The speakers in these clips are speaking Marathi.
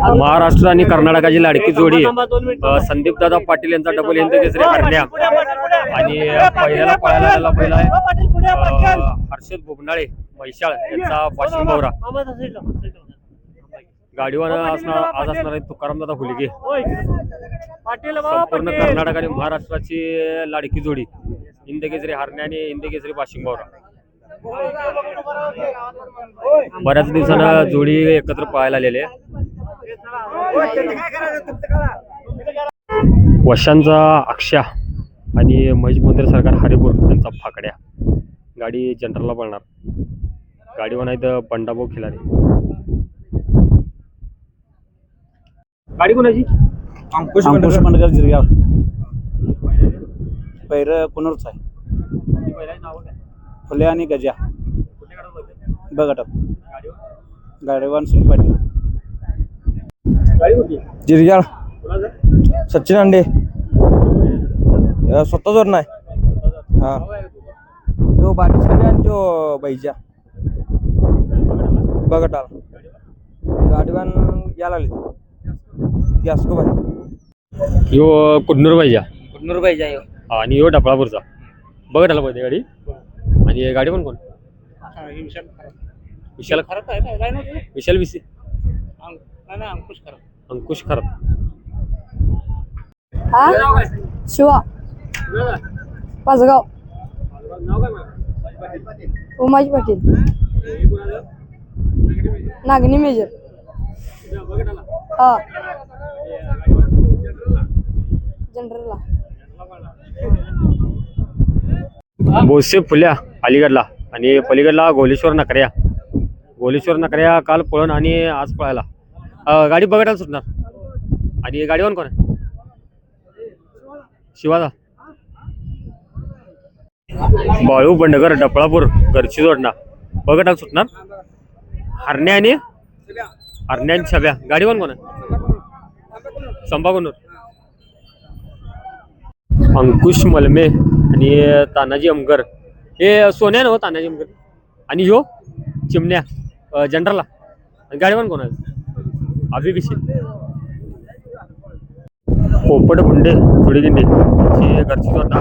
महाराष्ट्र आणि कर्नाटकाची लाडकी जोडी. संदीप दादा पाटील यांचा डबल हिंद केसरी हरण्या आणि पहिल्याला पळायला आलेला पहिला हर्षद बुबनाळे म्हैशाळ यांचा वाशिम भवरा गाडीवर असणार आज असणार आहे तुकाराम दादा हुलगे संपूर्ण कर्नाटक आणि महाराष्ट्राची लाडकी जोडी. केसरी हरण्या आणि हिंद केसरी वाशिम भवरा बऱ्याच दिवसानं जोडी एकत्र पळायला आलेली आहे. वशांचा अक्षा आणि महेश बोंद्रे सरकार हरिपूर यांचा फाकड्या. गाडी जनरलला पळणार. गाडीवर नाही तर बंडाभाऊ खिलारे गाडी कोणाची? अंकुश मंडकर. जिरगाव. पैर कुनूरच आहे. फुले आणि गजा. बघटात गाडीवान सुन पाटील. जिरग्याळ. सचिन अंडे स्वतः जोर नाही. हा. तो बाटी छबी आणि तो बैजा बघटाल गाडीवान यायला लागली. गॅसको बाई यो कुडनूर पाहिजे कुन्नूर बैजा यो. आणि यो डफळापूरचा बघत आला पाहिजे गाडी आणि हे गाडी पण कोण? विशाल विशाल विसे. अंकुश खरात हा? शिवा. पाचगाव. उमाजी पाटील. नागनी मेजर. हा. जनरलला? बोसे फुल्या अलीगडला. आणि पलीकडला गोलेश्वर नकऱ्या. गोलेश्वर नकऱ्या काल पळण आणि आज पळायला अं, गाडी बघायला सुटणार. आणि गाडीवर कोण आहे? शिवाजा बाळू बंडगर डपळापूर घरची जोडणा. बघटाला सुटणार? हरण्या आणि हरण्या आणि छब्या. गाडीवर कोण आहे? संभागुनूर अंकुश मलमे आणि तानाजी अमगर. हे सोन्या नव हो, तानाजी अमगर. आणि ह्यो चिमण्या. अं, जनरलला. आणि गाडीवर कोण आहे? अभिभिषे पोपट बुंडे थोडीगिंडे ही घरची जोडणा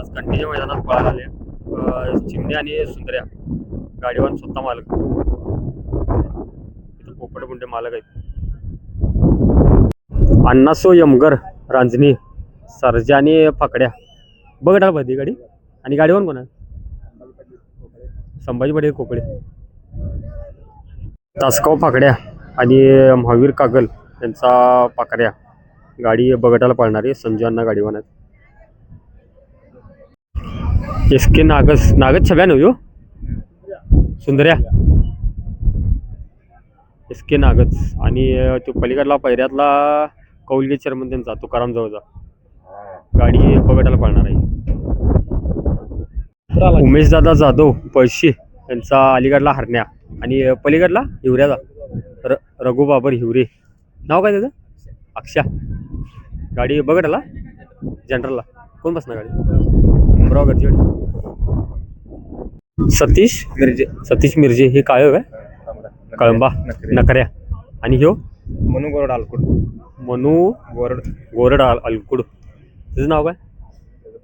आज कंटिन्यू मैदानात पळायला आले. चिमण्या आणि सुंदर्या गाडीवान स्वतः मालक. इथं पोपट बुंडे मालक आहेत. अण्णासो यमगर रांजणी सरजा आणि फाकड्या. बघा भदी गाडी. आणि गाडीवान कोण आहे? संभाजी पाटील कोकडे तासगाव फाकड्या. आणि महावीर कागल यांचा पाकऱ्या. गाडी बगटाला पाळणारे आहे संजय अण्णा गाडीवान आहेत. एस के नागस नागस छब्या नव्हे हो? सुंदर्या. एस के नागच आणि तो पलीकडला पैऱ्यातला कौलगे चेअरमन त्यांचा तुकाराम जवळचा. गाडी बगटाला पाळणार आहे. उमेश दादा जाधव पळशी यांचा अलीगडला हरण्या. आणि पलीकडला हिवऱ्याचा. र रघु बाबर हिवरे. नाव काय त्याचं? अक्षा. गाडी बघटाला जनरलला. कोण बसणार गाडी? उमराव गरजी गाडी सतीश मिरजे. सतीश मिरजे हे काय काय कळंबा. नकऱ्या. आणि ह्यो? म्हणून गोरड आलकुड. मनू गोरड. गोरड अल- अलकुड त्याचं नाव काय?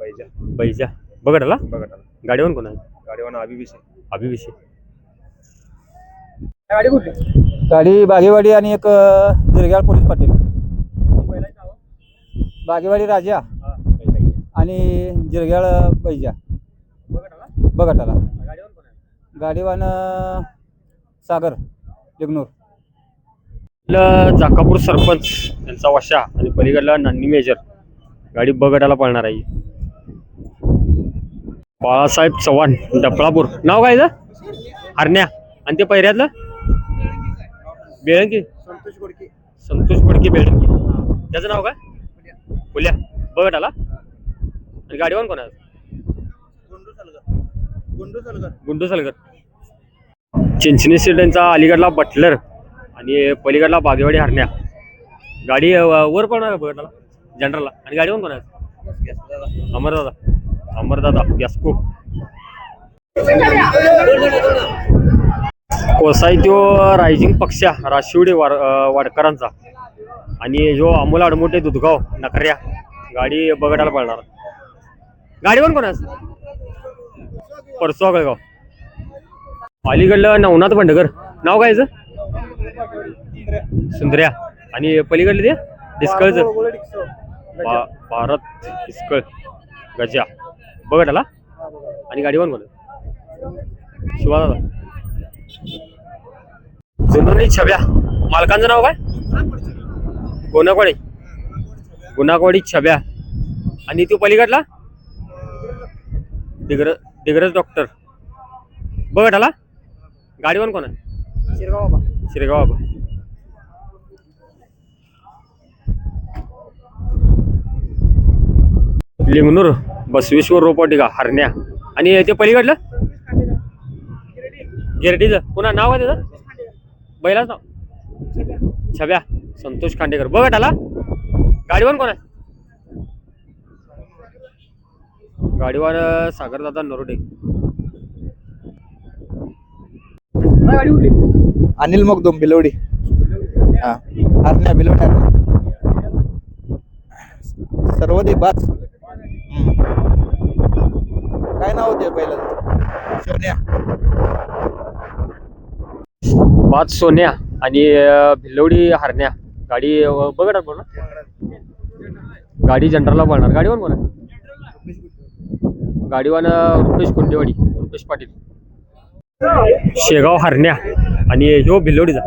बैजा बैजा बघटाला बघटाल गाडीवर कोण आहे? गाडीवान अभिभिषेक अभिविषय. गाडी गाडी बागेवाडी आणि एक जिरगाळ पोलीस पाटील. बागेवाडी राजा आणि जिरग्याळ बैजा. बघटाला गाडीवान सागर लिग्नूर जाकापूर सरपंच यांचा वशा आणि पलीकडला नान्नी मेजर. गाडी बगटाला पळणार आहे. बाळासाहेब चव्हाण डफळापूर नाव काय इथं? हरण्या. आणि ते पहिऱ्यातलं? बेळंकी संतोष गोडके. बेळंकी त्याचं नाव काय? फुल्या. बगटाला आणि गाडीवर कोण आहे गुंडू सलगर. चिंचणी सीट यांचा अलीगडला बटलर आणि पलीकडला बागेवाडी हरण्या. गाडी वर पडणार बघा जनरलला. आणि गाडीवर कोण आहे अमरदादा. अमरदादा. गॅस्को. कोसाई त्यो रायझिंग पक्ष राशिवडे वार वाडकरांचा. आणि जो अमोल अडमोटे दुधगाव नकऱ्या. गाडी बघायला पडणार गाडी पण कोणास परसुआ गळगाव अलीकडलं नवनाथ भंडकर नाव काय सुंदर्या. आणि पलीकडलं ते? डिस्कळचं. भारत डिस्कळ. गजा. बघत आला आणि गाडी पण कोण शिवादादा. जुनोनी छब्या. मालकांचं नाव काय? गोनाकवाडी गोनाकवाडी छब्या. आणि तू पलीकडला? Degree Digraj doctor. बघत आला गाडीवर कोण आहे? शिरगाव बाबा शिरगाव बाबा लिंगनूर बसवेश्वर रोपवाटिका हरण्या. आणि ते पलीकडलं? गिरडीचं. पुन्हा नाव आहे त्याचं? बैलाच नाव? छब्या. संतोष खांडेकर. बघ आला गाडीवर कोण आहे? गाडीवर सागरदादा नरोडे. अनिल मगदुम बिलवडी हा. बिलवडी सर्व दे बाच काय नाव होते पहिलं सोन्या पाच सोन्या आणि अं, भिल्लवडी हरण्या. गाडी बघणार बोल गाडी जनरलला बोलणार. गाडीवर कोण गाडीवान रुपेश कुंडेवाडी रुपेश पाटील. शेगाव हरण्या आणि ह्यो भिल्लवडीचा.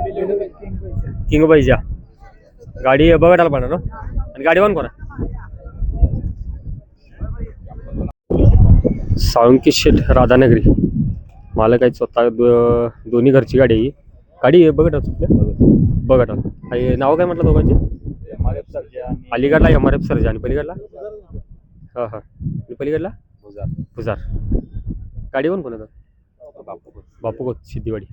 किंगबाईच्या गाडी बघायला बोलणार आणि गाडीवान कोण सावंकी साळुंकी शेठ राधानगरी. मालक आहेत स्वतः दो- दोन्ही घरची गाडी आहे ही. गाडी आहे बघत बघत आणि नाव काय म्हटलं दोघांचे? अलीगडला एम आर एफ सर्जा आणि पलीकडला? हा हा. आणि पलीकडला? पुजार गाडी कोण बापू कोत सिद्धिवाडी.